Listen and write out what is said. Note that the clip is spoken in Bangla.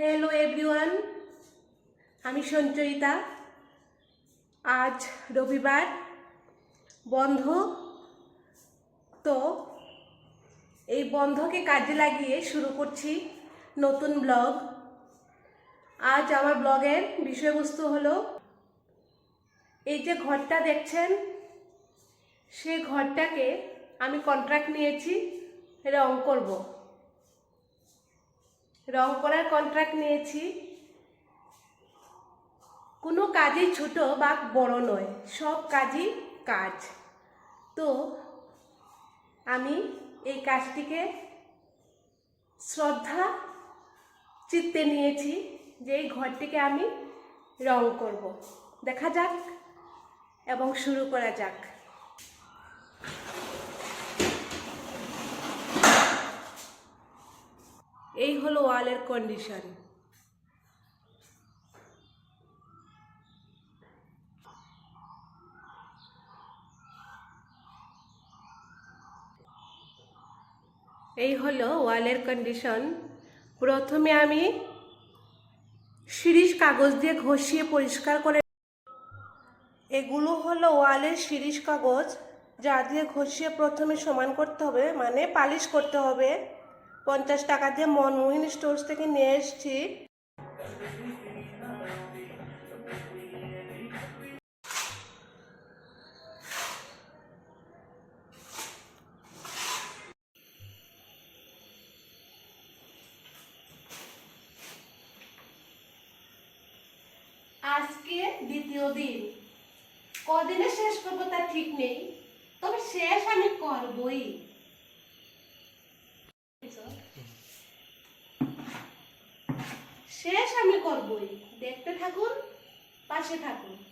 হ্যালো এভরিওয়ান আমি সঞ্চয়িতা। আজ রবিবার, বন্ধ। তো এই বন্ধকে কাজে লাগিয়ে শুরু করছি নতুন ব্লগ। আজ আমার ব্লগের বিষয়বস্তু হলো, এই যে ঘরটা দেখছেন সেই ঘরটাকে আমি কন্ট্রাক্ট নিয়েছি রং করব। রং করার কন্ট্রাক্ট নিয়েছি। কোনো কাজই ছোট বা বড় নয়, সব কাজই কাজ। তো আমি এই কাজটিকে শ্রদ্ধা চিত্তে নিয়েছি যে এই ঘরটিকে আমি রং করব। দেখা যাক এবং শুরু করা যাক। এই হলো ওয়ালের কন্ডিশন এই হলো ওয়ালের কন্ডিশন প্রথমে আমি শিরিষ কাগজ দিয়ে ঘষিয়ে পরিষ্কার করে এগুলো হলো ওয়ালের শিরিষ কাগজ, যা দিয়ে ঘষিয়ে প্রথমে সমান করতে হবে মানে পালিশ করতে হবে। পঞ্চাশ টাকা দিয়ে মনমোহিনী স্টোর্স থেকে নিয়ে এসেছি। আজকে দ্বিতীয় দিন। কদিনে শেষ করব তার ঠিক নেই, তবে শেষ আমি করবই। শেষ আমি করবই। দেখতে থাকুন পাশে থাকুন।